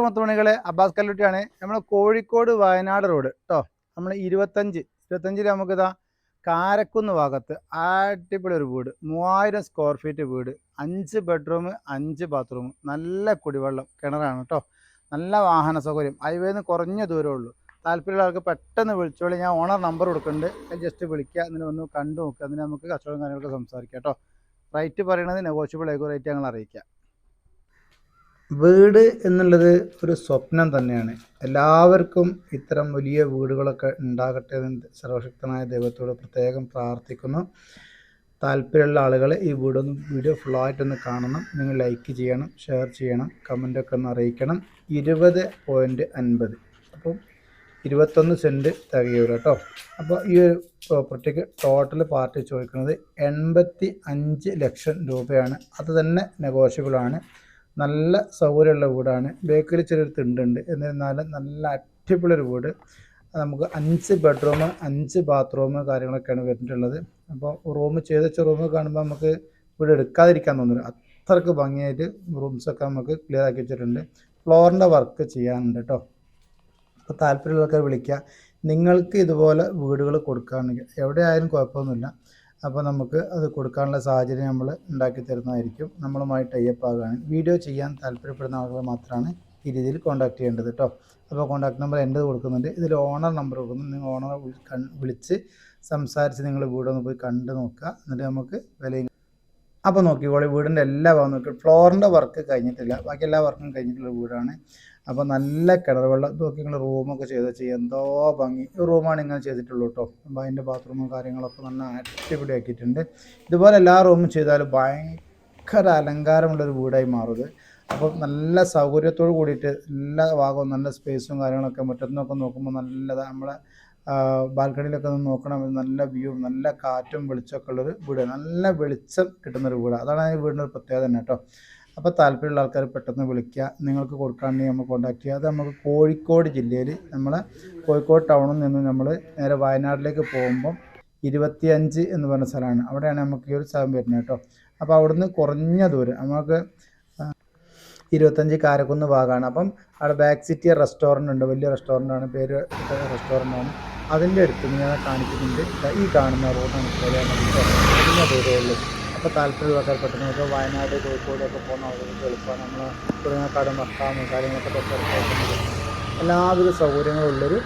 മുത്തുമണികളെ? അബ്ബാസ് കല്ലുട്ടിയാണ്. നമ്മൾ കോഴിക്കോട് വയനാട് റോഡ്. കേട്ടോ നമ്മൾ ഇരുപത്തഞ്ച്. ഇരുപത്തഞ്ചിൽ നമുക്കിതാ കാരക്കുന്ന് ഭാഗത്ത് അടിപൊളി ഒരു വീട്. മൂവായിരം സ്ക്വയർ ഫീറ്റ് വീട്. അഞ്ച് ബെഡ്റൂം അഞ്ച് ബാത്റൂം നല്ല കുടിവെള്ളം കിണറാണ് കേട്ടോ നല്ല വാഹന സൗകര്യം. ഹൈവേന്ന് കുറഞ്ഞ ദൂരമേ ഉള്ളൂ. താല്പര്യമുള്ള ആൾക്ക് പെട്ടെന്ന് വിളിച്ചോളി. ഞാൻ ഓണർ നമ്പർ കൊടുക്കുന്നുണ്ട്. ജസ്റ്റ് വിളിക്കുക എന്നിട്ട് വന്ന് കണ്ടു നോക്കുക അതിന് നമുക്ക് കച്ചവടം കാര്യങ്ങളൊക്കെ സംസാരിക്കാം കേട്ടോ റേറ്റ് പറയണത് നെഗോഷ്യബിൾ ആയിക്കോ റേറ്റ് ഞങ്ങൾ അറിയിക്കാം. വീട് എന്നുള്ളത് ഒരു സ്വപ്നം തന്നെയാണ്. എല്ലാവർക്കും ഇത്തരം വലിയ വീടുകളൊക്കെ ഉണ്ടാകട്ടെ എന്ന് സർവശക്തനായ ദൈവത്തോട് പ്രത്യേകം പ്രാർത്ഥിക്കുന്നു. താല്പര്യമുള്ള ആളുകൾ ഈ വീടൊന്ന് വീഡിയോ ഫുള്ളായിട്ടൊന്ന് കാണണം. നിങ്ങൾ ലൈക്ക് ചെയ്യണം ഷെയർ ചെയ്യണം കമന്റൊക്കെ ഒന്ന് അറിയിക്കണം. ഇരുപത് പോയിന്റ് അൻപത്. അപ്പം ഇരുപത്തൊന്ന് സെന്റ് തികയൂല കേട്ടോ. അപ്പോൾ ഈ ഒരു പ്രോപ്പർട്ടിക്ക് ടോട്ടൽ പാർട്ടി ചോദിക്കുന്നത് എൺപത്തി അഞ്ച് ലക്ഷം രൂപയാണ്. അത് തന്നെ നെഗോഷ്യബിൾ ആണ്. നല്ല സൗകര്യമുള്ള വീടാണ്. ബേക്കറി ചെറിയൊരു തിണ്ടുണ്ട്. എന്നിരുന്നാലും നല്ല അടിപൊളി ഒരു വീട് നമുക്ക് അഞ്ച് ബെഡ്റൂം അഞ്ച് ബാത്റൂം കാര്യങ്ങളൊക്കെയാണ് വരുന്നിട്ടുള്ളത് അപ്പോൾ റൂം ചെയ്ത റൂം കാണുമ്പോൾ നമുക്ക് വീട് എടുക്കാതിരിക്കാൻ തോന്നുന്നു അത്രയ്ക്ക് ഭംഗിയായിട്ട് റൂംസൊക്കെ നമുക്ക് ക്ലിയർ ആക്കി വെച്ചിട്ടുണ്ട്. ഫ്ലോറിന്റെ വർക്ക് ചെയ്യാനുണ്ട് കേട്ടോ അപ്പോൾ താല്പര്യമുള്ളവർക്ക് വിളിക്കുക നിങ്ങൾക്ക് ഇതുപോലെ വീടുകൾ കൊടുക്കുകയാണെങ്കിൽ എവിടെ ആയാലും കുഴപ്പമൊന്നുമില്ല. അപ്പോൾ നമുക്ക് അത് കൊടുക്കാനുള്ള സാഹചര്യം നമ്മൾ ഉണ്ടാക്കി തരുന്നതായിരിക്കും. നമ്മളുമായി ടൈപ്പ് ആകുകയാണ് വീഡിയോ ചെയ്യാൻ താല്പര്യപ്പെടുന്ന ആളുകൾ മാത്രമാണ് ഈ രീതിയിൽ കോൺടാക്ട് ചെയ്യേണ്ടത് കേട്ടോ അപ്പോൾ കോൺടാക്ട് നമ്പർ എന്റെ കൊടുക്കുന്നുണ്ട്. ഇതിൽ ഓണർ നമ്പർ കൊടുക്കുന്നു. നിങ്ങൾ ഓണറെ വിളിച്ച് സംസാരിച്ച് നിങ്ങൾ വീടൊന്ന് പോയി കണ്ട് നോക്കുക. എന്നിട്ട് നമുക്ക് വിലയും അപ്പോൾ നോക്കിക്കോളി വീടിന്റെ എല്ലാ ഭാഗം നോക്കി. ഫ്ലോറിന്റെ വർക്ക് കഴിഞ്ഞിട്ടില്ല. ബാക്കി എല്ലാ വർക്കും കഴിഞ്ഞിട്ടുള്ള വീടാണ്. അപ്പോൾ നല്ല കിണർ വെള്ളം നോക്കി നിങ്ങൾ റൂമൊക്കെ ചെയ്ത് ചെയ്യുക എന്തോ ഭംഗി. റൂമാണ് ഇങ്ങനെ ചെയ്തിട്ടുള്ളൂ കേട്ടോ അപ്പോൾ അതിന്റെ ബാത്റൂമും കാര്യങ്ങളൊക്കെ നല്ല അടിപൊളി ആക്കിയിട്ടുണ്ട് ഇതുപോലെ എല്ലാ റൂമും ചെയ്താലും ഭയങ്കര അലങ്കാരമുള്ളൊരു വീടായി മാറും അപ്പോൾ നല്ല സൗകര്യത്തോട് കൂടിയിട്ട് എല്ലാ ഭാഗവും നല്ല സ്പേസും കാര്യങ്ങളൊക്കെ മുറ്റത്തുനിന്നൊക്കെ നോക്കുമ്പോൾ നല്ലതാണ് നമ്മളെ ബാൽക്കണിയിലൊക്കെ ഒന്ന് നോക്കണം. നല്ല വ്യൂ നല്ല കാറ്റും വെളിച്ചമൊക്കെ ഉള്ളൊരു വീട് നല്ല വെളിച്ചം കിട്ടുന്നൊരു വീട് അതാണ് ഈ വീടിന്റെ ഒരു പ്രത്യേകത തന്നെ കേട്ടോ. അപ്പോൾ താല്പര്യമുള്ള ആൾക്കാർ പെട്ടെന്ന് വിളിക്കുക. നിങ്ങൾക്ക് കൊടുക്കാണെങ്കിൽ നമ്മൾ കോൺടാക്ട് ചെയ്യുക. അത് നമുക്ക് കോഴിക്കോട് ജില്ലയിൽ നമ്മളെ കോഴിക്കോട് ടൗണിൽ നിന്ന് നമ്മൾ നേരെ വയനാട്ടിലേക്ക് പോകുമ്പം ഇരുപത്തിയഞ്ച് എന്ന് പറഞ്ഞ സ്ഥലമാണ്. അവിടെയാണ് നമുക്ക് ഈ ഒരു സ്ഥലം വരുന്നത് കേട്ടോ. അപ്പോൾ അവിടുന്ന് കുറഞ്ഞ ദൂരം നമുക്ക് ഇരുപത്തഞ്ച് കാരക്കുന്ന് ഭാഗമാണ്. അപ്പം അവിടെ ബാക്ക് സിറ്റി റെസ്റ്റോറന്റ് ഉണ്ട്. വലിയ റെസ്റ്റോറന്റ് പേര് റെസ്റ്റോറന്റ് അതിന്റെ അടുത്ത് ഞാൻ കാണിക്കുന്നുണ്ട്. ഈ കാണുന്ന റോഡാണ് കുറഞ്ഞ റോഡുകളിൽ അപ്പോൾ താല്പര്യമുള്ള പെട്ടെന്ന് നമുക്ക് വയനാട് കോഴിക്കോടൊക്കെ പോകുന്ന ആളുകൾക്ക് എളുപ്പമാണ്. നമ്മൾ കുടുങ്ങാക്കാട് മക്കാമ് കാര്യങ്ങളൊക്കെ തൊട്ടടുത്ത് എല്ലാവിധ സൗകര്യങ്ങളുള്ളൊരു